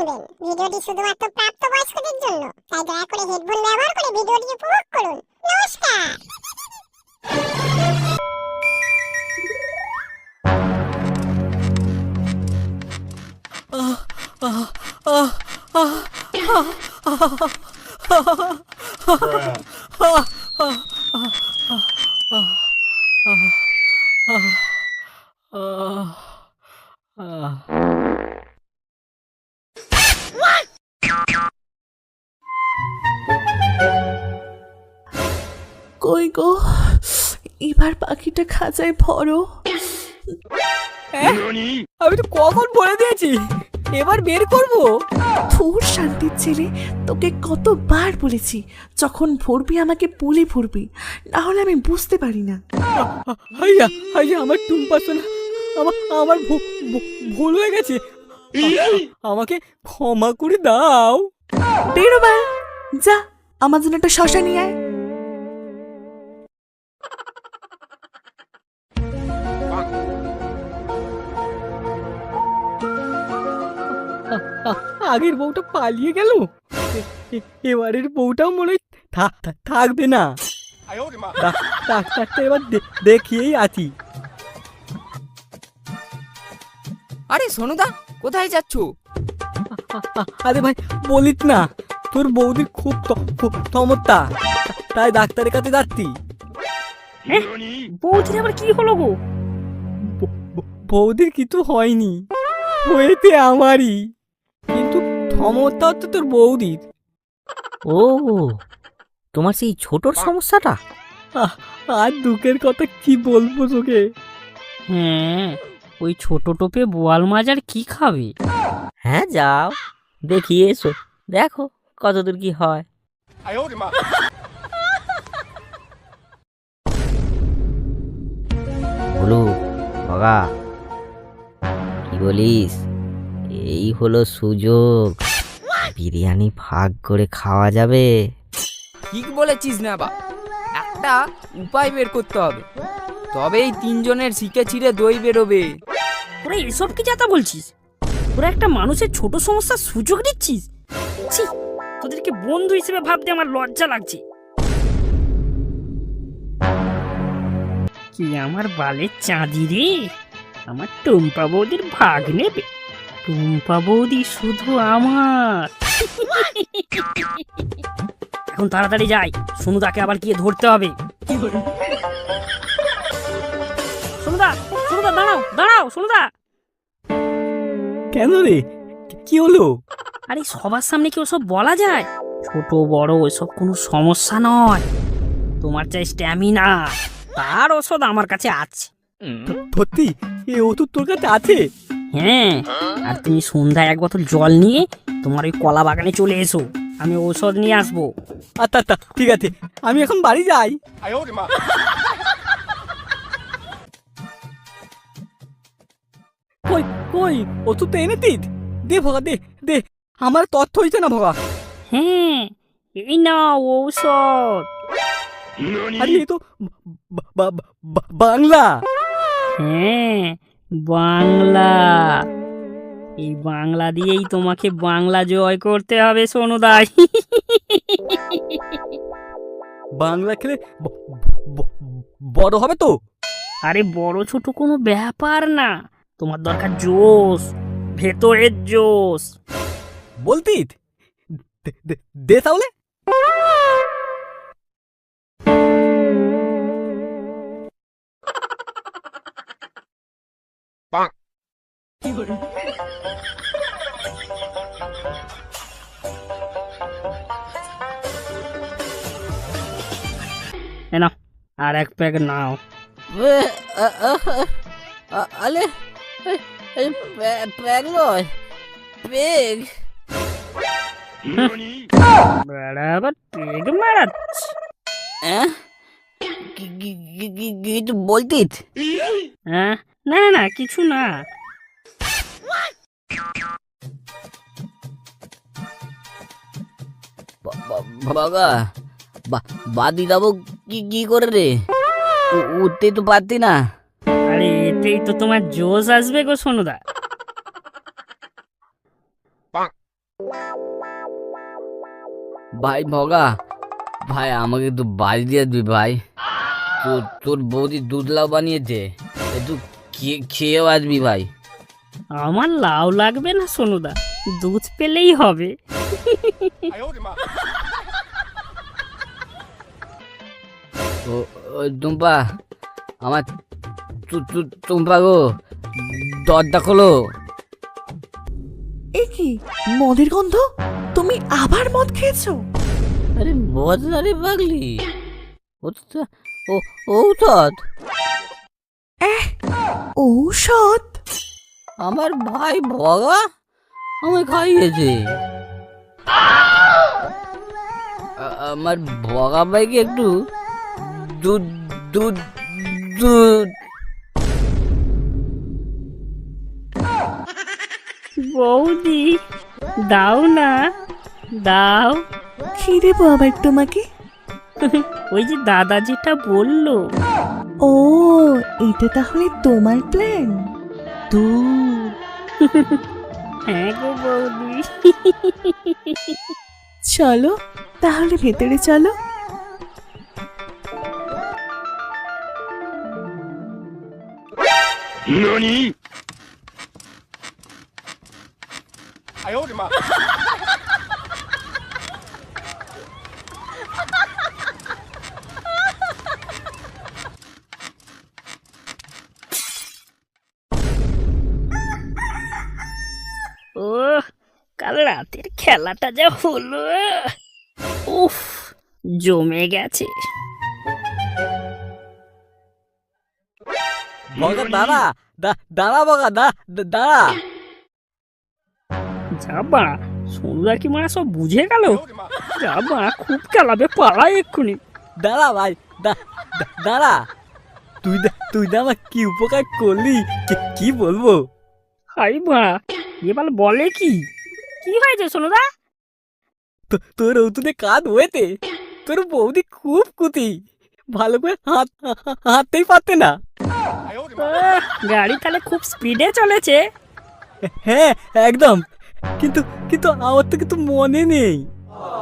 শুনবেন ভিডিওটি শুধুমাত্র প্রাপ্তবয়স্কদের জন্য তাই দয়া করে হেডফোন ব্যবহার করে ভিডিওটি উপভোগ করুন নমস্কার কই গো এবার পাখিটা খাঁচায় ভরো। আমি তো কখন বলে দিয়েছি? এবার বের করব? তোর শান্তির ছেলে তোকে কতবার বলেছি যখন ভরবি আমাকে বলে ভরবি না হলে আমি বুঝতে পারি না। হাইয়া হাইয়া আমার টুম্পা শোনা আমার আমার ভু- ভুল হয়ে গেছে। আমাকে ক্ষমা করে দাও। বেরোবার যা আমার জন্য একটা শশা নিয়ে আয়। আগের বউটা পালিয়ে গেল। এবারের বউটাও মনে হয় থাকবে না। ডাক্তারটা এবার দেখিয়েই আছি। আরে সোনুদা কোথায় যাচ্ছ? আরে ভাই বলিস না। তোর বৌদির খুব ত- ক্ষমতা। তাই ডাক্তারের কাছে যাচ্ছি। বৌদির আবার কি হলো গো? বৌদির কিছু হয়নি। হয়েছে আমারই। ক্ষমতা তো তোর বৌদির। ও তোমার সেই ছোটর সমস্যাটা? আর দুঃখের কথা কি বলব তোকে? হ্যাঁ ওই ছোট টোপে বোয়াল মাছ আর কি খাবে? হ্যাঁ যাও দেখি এসো দেখো কতদূর কি হয়। বলু বাবা কি বলিস? এই হলো সুযোগ। বিরিয়ানি ভাগ করে খাওয়া যাবে। ঠিক বলেছিস না বা একটা উপায় বের করতে হবে। তবেই তিনজনের শিখে ছিঁড়ে দই বেরোবে। তোরা এসব কি যাতা বলছিস? তোরা একটা মানুষের ছোট সমস্যার সুযোগ দিচ্ছিস? ছি তোদেরকে বন্ধু হিসেবে ভাবতে আমার লজ্জা লাগছে। কি আমার বালের চাঁদি রে? আমার টুম্পা বৌদির ভাগ নেবে টুম্পা বৌদি শুধু আমার। এখন তাড়াতাড়ি যাই। সোনুদাকে আবার গিয়ে ধরতে হবে। সোনুদা সোনুদা দাঁড়াও দাঁড়াও সোনুদা। কেন রে? কি হলো? আরে সবার সামনে কি ওসব বলা যায়? ছোট বড় ওসব কোনো সমস্যা নয়। তোমার চাই স্ট্যামিনা তার ওষুধ আমার কাছে আছে। সত্যি? এ ওষুধ তোর কাছে আছে? হ্যাঁ। আর তুমি সন্ধ্যায় এক বোতল জল নিয়ে তোমার ওই কলা বাগানে চলে এসো। আমি ঔষধ নিয়ে আসব। আচ্ছা আচ্ছা ঠিক আছে। আমি এখন বাড়ি যাই। কই কই ওষুধ তো এনে দিত। দে ভগা দে দে। আমার তথ্য হয়েছে না ভগা। হ্যাঁ এই নাও ঔষধ। আরে এ তো বাংলা। হ্যাঁ বাংলা। এই বাংলা দিয়েই তোমাকে বাংলা জয় করতে হবে সোনুদাই বাংলা খেলে বড় হবে তো? আরে বড় ছোট কোনো ব্যাপার না। তোমার দরকার জোশ ভেতরের জোশ। বলতি দে- দে- দে তাহলে। এ আর এক প্যাক নাও। আলে প্যাগ নয় পেগ বেড়া আবার পেগ মারাচ্ছে। কিছু বলতিস? হ্যাঁ না না না কিছু না। বাবা বাদি যাব কি কি করে রে? উ- উঠতে তো পারতি না। আরে এতেই তো তোমার জোশ আসবে গো সোনুদা। ভাই ভগা ভাই আমাকে একটু বাড়ি দিয়ে দিবি ভাই। তোর তোর বৌদি দুধ লাউ বানিয়েছে একটু খেয়ে খেয়েও আসবি ভাই। আমার লাউ লাগবে না সোনুদা দুধ পেলেই হবে। ও টুম্পা আমার টুম্পা গো দরজা খোলো। এ কি মদের গন্ধ? তুমি আবার মদ খেয়েছো? আরে বদনারে পাগলি। ও তো ও ঔষধ। ঔষধ? আমার ভাই ভগা আমায় খাইয়েছে। আমার ভগা ভাইকে একটু দুধ দুধ দুধ বৌদি দাও না দাও। কি দেবো আবার তোমাকে? ওই যে দাদা যেটা বলল। ও এটা তাহলে তোমার প্ল্যান দুধ হ্যাঁ গো বৌদি। চলো তাহলে ভেতরে চলো। ও কাল রাতের খেলাটা যা হলো। উফ জমে গেছে। বগা দাঁড়া দাঁড়া বগা দা দা- দাঁড়া। যাবা সোনুদা কি মারা সব বুঝে গেল? যাবা খুব খেলাবে পালাই এক্ষুনি। দাঁড়া ভাই দা- দা- দাঁড়া। তুই দা- তুই না আমার কি উপকার করলি? কি- কি বলব? হাই মা এবার বলে কি? কি হয়েছে সোনুদা? তোর উতুনে কাঁধ হয়েতে তোর বৌদি খুব কুতি। ভালো করে হাত হাঁটতেই পারতে না। গাড়ি তাহলে খুব স্পিডে চলেছে। হ্যাঁ একদম। কিন্তু কিন্তু আমার তো কিন্তু মনে নেই।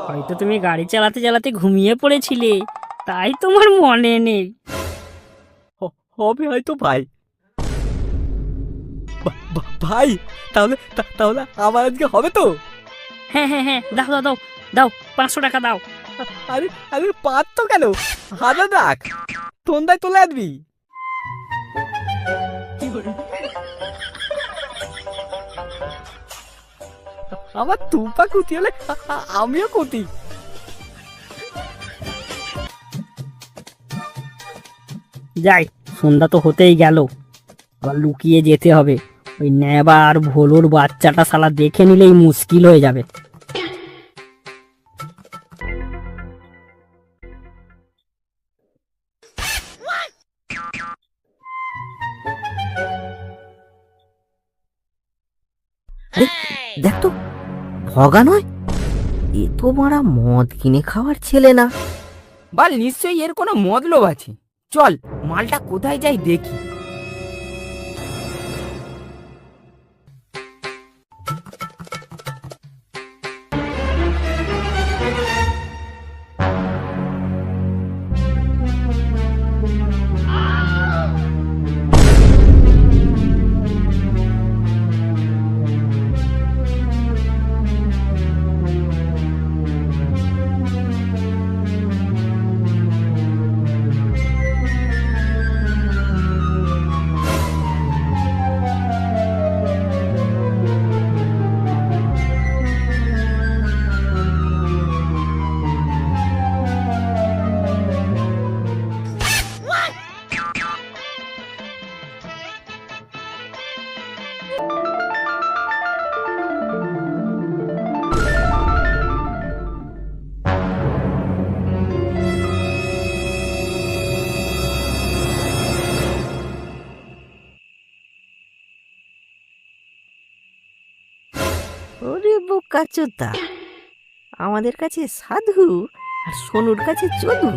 হয়তো তুমি গাড়ি চালাতে চালাতে ঘুমিয়ে পড়েছিলে। তাই তোমার মনে নেই। হবে হয়তো ভাই। ভাই তাহলে তাহলে আমার আজকে হবে তো? হ্যাঁ হ্যাঁ হ্যাঁ দাও দাও দাও দাও পাঁচশো টাকা দাও। আরে আরে পাঁচ তো কেন? হাজার রাখ। তন্দায় তোলে আসবি। আমার তুপা হলে আমিও কুতি। যাই, সন্ধ্যা তো হতেই গেল। আবার লুকিয়ে যেতে হবে। ওই নেবা আর ভোলোর বাচ্চাটা শালা দেখে নিলেই মুশকিল হয়ে যাবে। দেখ তো, ভগা নয়? এ তো মারা মদ কিনে খাওয়ার ছেলে না। বাল, নিশ্চয়ই এর কোনো মতলব আছে। চল, মালটা কোথায় যাই দেখি। ওরে বোকা চোদা। আমাদের কাছে সাধু আর সোনুর কাছে চধু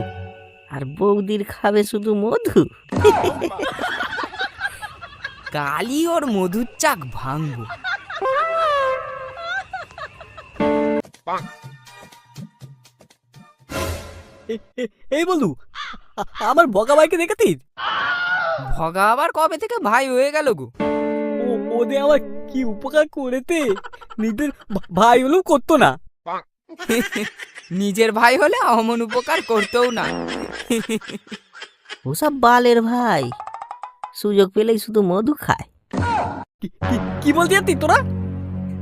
আর বৌদির খাবে শুধু মধু। কালি ওর মধুর চাক ভাঙবো। এই বলু আমার বকা ভাইকে দেখেছিস? ভগা আবার কবে থেকে ভাই হয়ে গেল গো? ও ওদের আমার কি উপকার করেতে? নিজের ভাই হলেও করতো না। নিজের ভাই হলে অমন উপকার করতেও না। ওসব বালের ভাই। সুযোগ পেলেই শুধু মধু খায়। কি- বলতে যাচ্ছিস তোরা?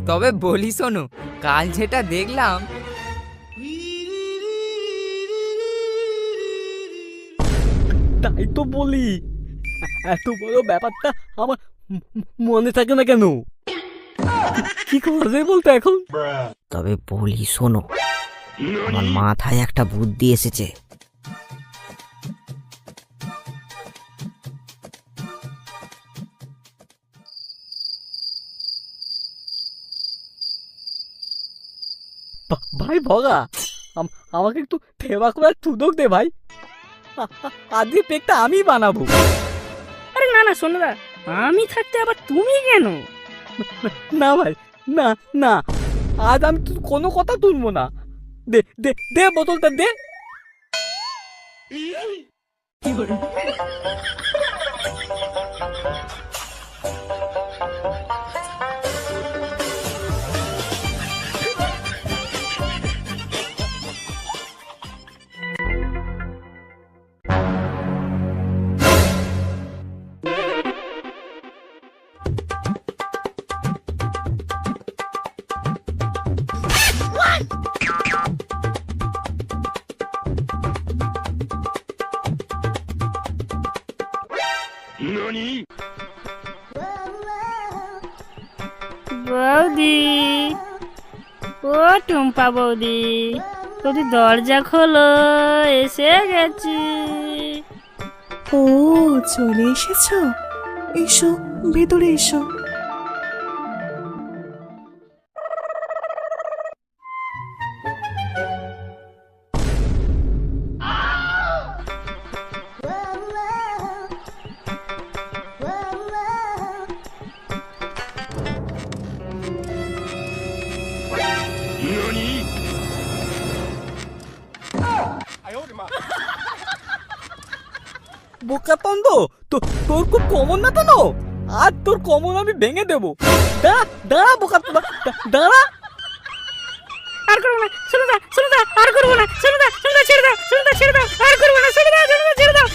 তবে বলি শোনো কাল যেটা দেখলাম তাই তো বলি। এত বড় ব্যাপারটা আমার মনে থাকে না কেন? কি করা যায় বলতো এখন? তবে বলি শোনো আমার মাথায় একটা বুদ্ধি এসেছে। ভাই ভগা আম- আমাকে একটু সেবা করে তুদক দে ভাই। আজকে পেকটা আমি বানাবো। আরে না না সোনুদা আমি থাকতে আবার তুমি কেন? না ভাই, না না। আজ আমি কোনো কথা তুলবো না। দে দে দে বোতলটা, দে। বৌদি টুম্পা বৌদি বৌদি দরজা খোলো এসে গেছি। ও চলে এসেছ? এসো ভেতরে এসো। বোকা তন্দ তো তোর খুব কমন না তো আর তোর কমন আমি ভেঙে দেবো। দাঁড়া দাঁড়া বোকা তোরা, দাঁড়া। আর করব না সোনুদা সোনুদা আর করব না সোনুদা সোনুদা ছেড়ে দাও সোনুদা ছেড়ে দাও আর করব না সোনুদা সোনুদা ছেড়ে দাও